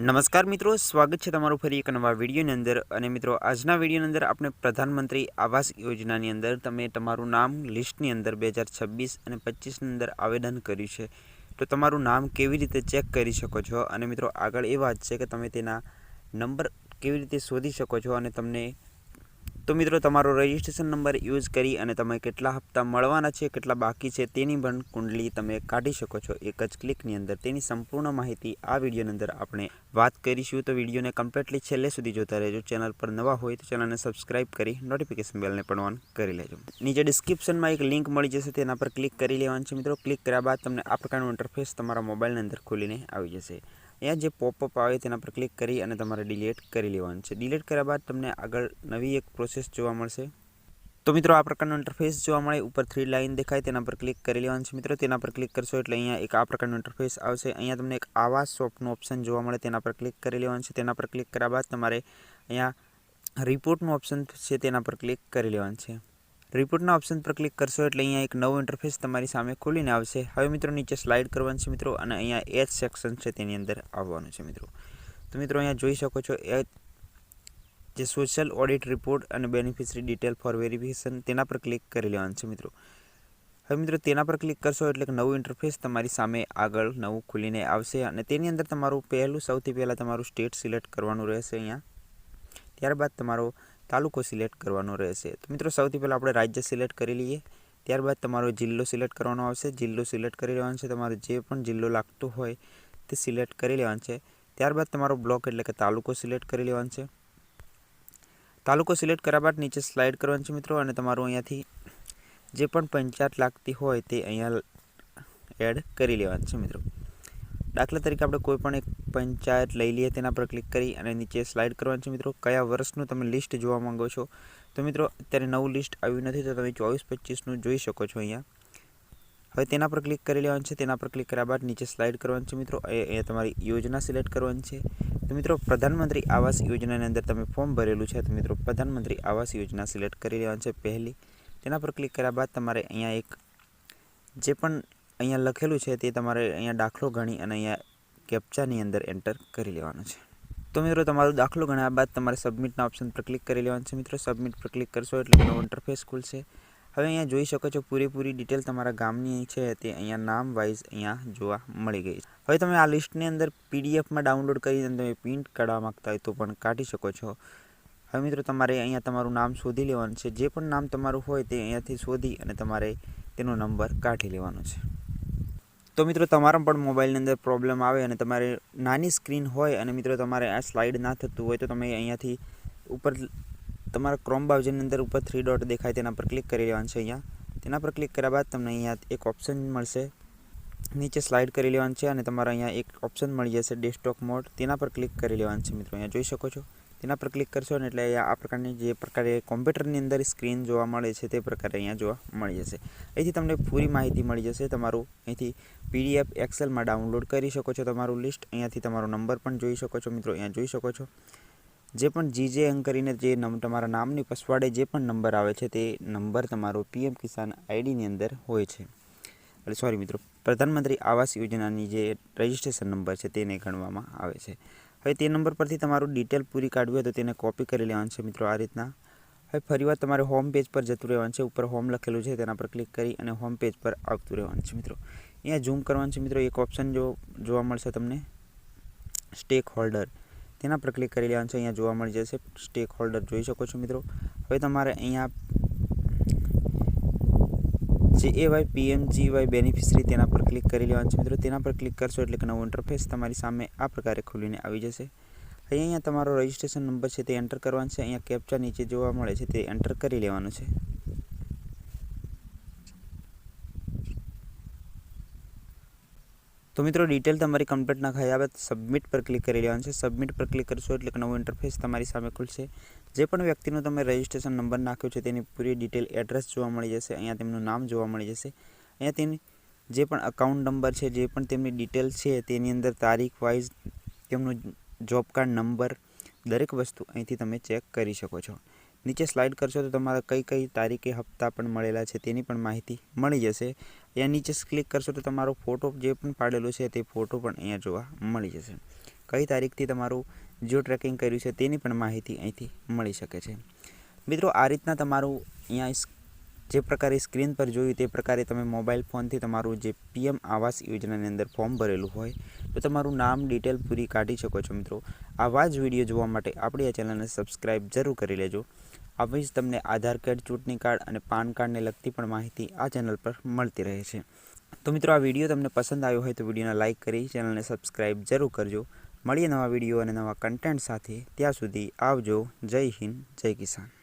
નમસ્કાર મિત્રો, સ્વાગત છે તમારું ફરી એક નવા વિડીયોની અંદર. અને મિત્રો, આજના વિડીયોની અંદર આપણે પ્રધાનમંત્રી આવાસ યોજનાની અંદર તમે તમારું નામ લિસ્ટની અંદર બે હજાર છવ્વીસ અને પચીસની અંદર આવેદન કર્યું છે. તો તમારું નામ કેવી રીતે ચેક કરી શકો છો? અને મિત્રો, આગળ એ વાત છે કે તમે તેના નંબર કેવી રીતે શોધી શકો છો? અને તમને તો મિત્રો, તમારો રજિસ્ટ્રેશન નંબર યુઝ કરી અને તમે કેટલા હપ્તા મળવાના છે, કેટલા બાકી છે, તેની પણ કુંડલી તમે કાઢી શકો છો. એક જ ક્લિકની અંદર તેની સંપૂર્ણ માહિતી આ વિડીયોની અંદર આપણે વાત કરીશું. તો વિડીયોને કમ્પ્લીટલી છેલ્લે સુધી જોતા રહેજો. ચેનલ પર નવા હોય તો ચેનલને સબસ્ક્રાઇબ કરી નોટિફિકેશન બેલને પણ ઓન કરી લેજો. નીચે ડિસ્ક્રિપ્શનમાં એક લિંક મળી જશે, તેના પર ક્લિક કરી લેવાનું છે મિત્રો. ક્લિક કર્યા બાદ તમને આ પ્રકારનું ઇન્ટરફેસ તમારા મોબાઈલની અંદર ખોલીને આવી જશે. અહીંયા જે પોપઅપ આવે તેના પર ક્લિક કરી અને તમારે ડિલીટ કરી લેવાનું છે. ડિલીટ કર્યા બાદ તમને આગળ નવી એક પ્રોસેસ જોવા મળશે. તો મિત્રો, આ પ્રકારનું ઇન્ટરફેસ જોવા મળે. ઉપર થ્રી લાઇન દેખાય, તેના પર ક્લિક કરી લેવાનું છે મિત્રો. તેના પર ક્લિક કરશો એટલે અહીંયા એક આ પ્રકારનું ઇન્ટરફેસ આવશે. અહીંયા તમને એક આવા શોપનું ઓપ્શન જોવા મળે, તેના પર ક્લિક કરી લેવાનું છે. તેના પર ક્લિક કર્યા બાદ તમારે અહીંયા રિપોર્ટનું ઓપ્શન છે, તેના પર ક્લિક કરી લેવાનું છે. રિપોર્ટના ઓપ્શન પર ક્લિક કરશો એટલે અહીંયા એક નવો ઇન્ટરફેસ તમારી સામે ખોલીને આવશે. હવે મિત્રો નીચે સ્લાઇડ કરવાનું છે મિત્રો અને અહીંયા એચ સેક્શન છે તેની અંદર આવવાનું છે મિત્રો. તો મિત્રો અહીંયા જોઈ શકો છો એ જે સોશિયલ ઓડિટ રિપોર્ટ અને બેનિફિશરી ડિટેલ ફોર વેરિફિકેશન તેના પર ક્લિક કરી લેવાનું છે મિત્રો. હવે મિત્રો તેના પર ક્લિક કરશો એટલે કે નવું ઇન્ટરફેસ તમારી સામે આગળ નવું ખુલીને આવશે અને તેની અંદર તમારું પહેલું સૌથી પહેલાં તમારું સ્ટેટ સિલેક્ટ કરવાનું રહેશે અહીંયા. ત્યારબાદ તમારો તાલુકો સિલેક્ટ કરવાનો રહેશે. તો મિત્રો, સૌથી પહેલાં આપણે રાજ્ય સિલેક્ટ કરી લઈએ. ત્યારબાદ તમારો જિલ્લો સિલેક્ટ કરવાનો આવશે. જિલ્લો સિલેક્ટ કરી લેવાનો છે. તમારો જે પણ જિલ્લો લાગતો હોય તે સિલેક્ટ કરી લેવાનો છે. ત્યારબાદ તમારો બ્લોક એટલે કે તાલુકો સિલેક્ટ કરી લેવાનો છે. તાલુકો સિલેક્ટ કર્યા બાદ નીચે સ્લાઇડ કરવાનું છે મિત્રો, અને તમારું અહીંયાથી જે પણ પંચાયત લાગતી હોય તે અહીંયા એડ કરી લેવાનું છે મિત્રો. દાખલા તરીકે આપણે કોઈ પણ એક પંચાયત લઈ લઈએ તેના પર ક્લિક કરી અને નીચે સ્લાઇડ કરવાનું છે મિત્રો. કયા વર્ષનું તમે લિસ્ટ જોવા માંગો છો? તો મિત્રો, અત્યારે નવું લિસ્ટ આવ્યું નથી તો તમે ચોવીસ પચીસનું જોઈ શકો છો અહીંયા. હવે તેના પર ક્લિક કરી લેવાનું છે. તેના પર ક્લિક કર્યા બાદ નીચે સ્લાઇડ કરવાનું છે મિત્રો. એ તમારી યોજના સિલેક્ટ કરવાની છે. તો મિત્રો, પ્રધાનમંત્રી આવાસ યોજનાની અંદર તમે ફોર્મ ભરેલું છે. તો મિત્રો, પ્રધાનમંત્રી આવાસ યોજના સિલેક્ટ કરી લેવાની છે પહેલી. તેના પર ક્લિક કર્યા બાદ તમારે અહીંયા એક જે પણ અહીંયા લખેલું છે તે તમારે અહીંયા દાખલો ગણી અને અહીંયા કેપ્ચાની અંદર એન્ટર કરી લેવાનું છે. તો મિત્રો, તમારો દાખલો ગણ્યા બાદ તમારે સબમિટના ઓપ્શન પર ક્લિક કરી લેવાનું છે. મિત્રો, સબમિટ પર ક્લિક કરશો એટલે નવો ઇન્ટરફેસ ખુલશે. હવે અહીંયા જોઈ શકો છો પૂરેપૂરી ડિટેલ તમારા ગામની છે. તે અહીંયા નામ વાઇઝ અહીંયા જોવા મળી ગઈ છે. હવે તમે આ લિસ્ટની અંદર પીડીએફમાં ડાઉનલોડ કરીને તમે પ્રિન્ટ કાઢવા માગતા હોય તો પણ કાઢી શકો છો. હવે મિત્રો, તમારે અહીંયા તમારું નામ શોધી લેવાનું છે. જે પણ નામ તમારું હોય તે અહીંયાથી શોધી અને તમારે તેનો નંબર કાઢી લેવાનો છે. તો મિત્રો તમારા પણ મોબાઈલની અંદર પ્રોબ્લેમ આવે અને તમારે નાની સ્ક્રીન હોય અને મિત્રો તમારે આ સ્લાઇડ ના થતું હોય તો તમે અહીંયાથી ઉપર તમારા ક્રોમ બ્રાઉઝરની અંદર ઉપર થ્રી ડોટ દેખાય તેના પર ક્લિક કરી લેવાનું છે અહીંયા. તેના પર ક્લિક કર્યા બાદ તમને અહીંયા એક ઓપ્શન મળશે. નીચે સ્લાઇડ કરી લેવાનું છે અને તમારા અહીંયા એક ઓપ્શન મળી જશે ડેસ્કટોપ મોડ તેના પર ક્લિક કરી લેવાનું છે મિત્રો. અહીંયા જોઈ શકો છો? તેના પર ક્લિક કરશો ને એટલે આ પ્રકારની જે પ્રકારે કોમ્પ્યુટરની અંદર સ્ક્રીન જોવા મળે છે તે પ્રકારે અહીંયા જોવા મળી જશે અહીંથી તમને પૂરી માહિતી મળી જશે. તમારું અહીંથી પીડીએફ એક્સેલમાં ડાઉનલોડ કરી શકો છો તમારું લિસ્ટ અહીંયાથી તમારો નંબર પણ જોઈ શકો છો મિત્રો. અહીંયા જોઈ શકો છો. જે પણ જીજે અંક કરીને જે તમારા નામની પસવાડે જે પણ નંબર આવે છે તે નંબર તમારો પીએમ કિસાન આઈડીની અંદર હોય છે. એટલે સોરી મિત્રો, પ્રધાનમંત્રી આવાસ યોજનાની જે રજિસ્ટ્રેશન નંબર છે તેને ગણવામાં આવે છે. હવે તે નંબર પરથી તમારું ડિટેલ પૂરી કાઢવી હોય તો તેને કોપી કરી લેવાનું છે મિત્રો આ રીતના. હવે ફરીવાર તમારે હોમ પેજ પર જતું રહેવાનું છે. ઉપર હોમ લખેલું છે તેના પર ક્લિક કરી અને હોમ પેજ પર આવતું રહેવાનું છે મિત્રો. અહીંયા ઝૂમ કરવાનું છે મિત્રો. એક ઓપ્શન જો જોવા મળશે તમને. સ્ટેક હોલ્ડર તેના પર ક્લિક કરી લેવાનું છે. અહીંયા જોવા મળી જશે. સ્ટેક હોલ્ડર જોઈ શકો છો મિત્રો. હવે તમારે અહીંયા જે A Y PMG Y beneficiary તેના પર ક્લિક કરી લેવાનું છે મિત્રો. તેના પર ક્લિક કરશો એટલે કે નવું ઇન્ટરફેસ તમારી સામે આ પ્રકારે ખુલીને આવી જશે. અહીંયા તમારો રજિસ્ટ્રેશન નંબર છે તે એન્ટર કરવાનો છે. અહીંયા કેપ્ચા નીચે જોવા મળે છે તે એન્ટર કરી લેવાનું છે. તો મિત્રો ડિટેલ તમારી કમ્પ્લીટ ના ખાઈ આવે સબમિટ પર ક્લિક કરી લેવાનું છે. સબમિટ પર ક્લિક કરશો એટલે નવું ઇન્ટરફેસ તમારી સામે ખુલશે. જે પણ વ્યક્તિનો તમે રજિસ્ટ્રેશન નંબર નાખ્યો છે, તેની પૂરી ડિટેલ એડ્રેસ જોવા મળી જશે. અહીંયા તેમનું નામ જોવા મળી જશે. અહીંયા તેની જે પણ અકાઉન્ટ નંબર છે, જે પણ તેમની ડિટેલ છે, તેની અંદર તારીખ વાઇઝ તેમનું જોબ કાર્ડ નંબર દરેક વસ્તુ અહીંથી તમે ચેક કરી શકો છો. નીચે સ્લાઇડ કરશો તો તમારા કઈ કઈ તારીખે હપ્તા પણ મળેલા છે તેની પણ માહિતી મળી જશે. અહીંયા નીચે ક્લિક કરશો તો તમારો ફોટો જે પણ પાડેલો છે તે ફોટો પણ અહીંયા જોવા મળી જશે. કઈ તારીખથી તમારું જો ટ્રેકિંગ કર્યું છે તેની પણ માહિતી અહીંથી મળી શકે છે. મિત્રો, આ રીતના તમારું અહીંયા જે પ્રકારે સ્ક્રીન પર જોયું તે પ્રકારે તમે મોબાઈલ ફોનથી તમારું જે પીએમ આવાસ યોજનાની અંદર ફોર્મ ભરેલું હોય તો તમારું નામ ડિટેલ પૂરી કાઢી શકો છો મિત્રો. આવા જ વીડિયો જોવા માટે આપણી આ ચેનલને સબસ્ક્રાઈબ જરૂર કરી લેજો. આવી જ તમને આધાર કાર્ડ, ચૂંટણી કાર્ડ અને પાન કાર્ડને લગતી પણ માહિતી આ ચેનલ પર મળતી રહે છે. તો મિત્રો, આ વીડિયો તમને પસંદ આવ્યો હોય તો વિડીયોને લાઇક કરી ચેનલને સબસ્ક્રાઈબ જરૂર કરજો. મળીએ નવા વીડિયો અને નવા કન્ટેન્ટ સાથે. ત્યાં સુધી આવજો. જય હિન્દ, જય કિસાન.